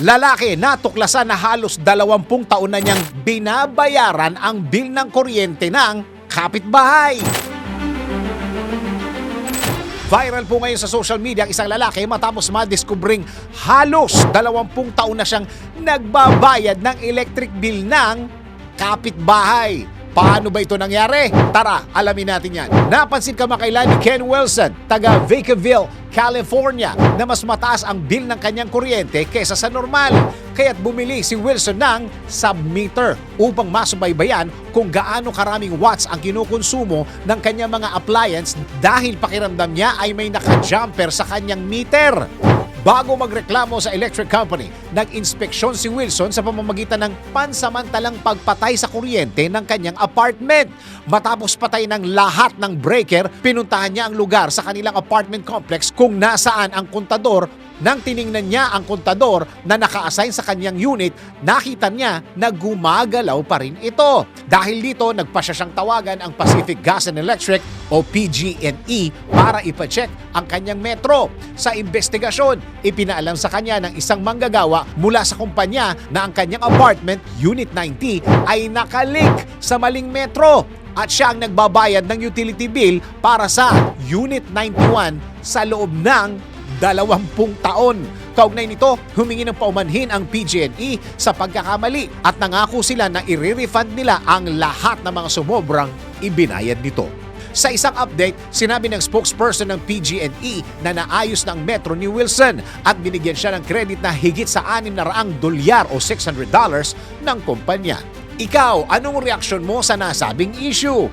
Lalaki natuklasan na halos 20 taon na niyang binabayaran ang bill ng kuryente ng kapitbahay. Viral po ngayon sa social media ang isang lalaki matapos madiskubring halos 20 taon na siyang nagbabayad ng electric bill ng kapitbahay. Paano ba ito nangyari? Tara, alamin natin yan. Napansin kamakailan ni Ken Wilson, taga Vacaville, California, na mas mataas ang bill ng kanyang kuryente kesa sa normal. Kaya't bumili si Wilson ng submeter upang masubaybayan kung gaano karaming watts ang kinukonsumo ng kanyang mga appliance dahil pakiramdam niya ay may naka-jumper sa kanyang meter. Bago magreklamo sa electric company, nag-inspeksyon si Wilson sa pamamagitan ng pansamantalang pagpatay sa kuryente ng kanyang apartment. Matapos patay ng lahat ng breaker, pinuntahan niya ang lugar sa kanilang apartment complex kung nasaan ang kontador nang tiningnan niya ang kontador na naka-assign sa kanyang unit, nakita niya na gumagalaw pa rin ito. Dahil dito, nagpa siya siyang tawagan ang Pacific Gas and Electric o PG&E para ipacheck ang kanyang metro. Sa investigasyon, ipinaalam sa kanya ng isang manggagawa mula sa kumpanya na ang kanyang apartment, Unit 90, ay nakalink sa maling metro at siya ang nagbabayad ng utility bill para sa Unit 91 sa loob ng 20 taon. Kaugnay nito, humingi ng paumanhin ang PG&E sa pagkakamali at nangako sila na i-refund nila ang lahat ng mga sumobrang ibinayad nito. Sa isang update, sinabi ng spokesperson ng PG&E na naayos ng metro ni Wilson at binigyan siya ng credit na higit sa 600 dolyar o $600 ng kumpanya. Ikaw, anong reaksyon mo sa nasabing issue?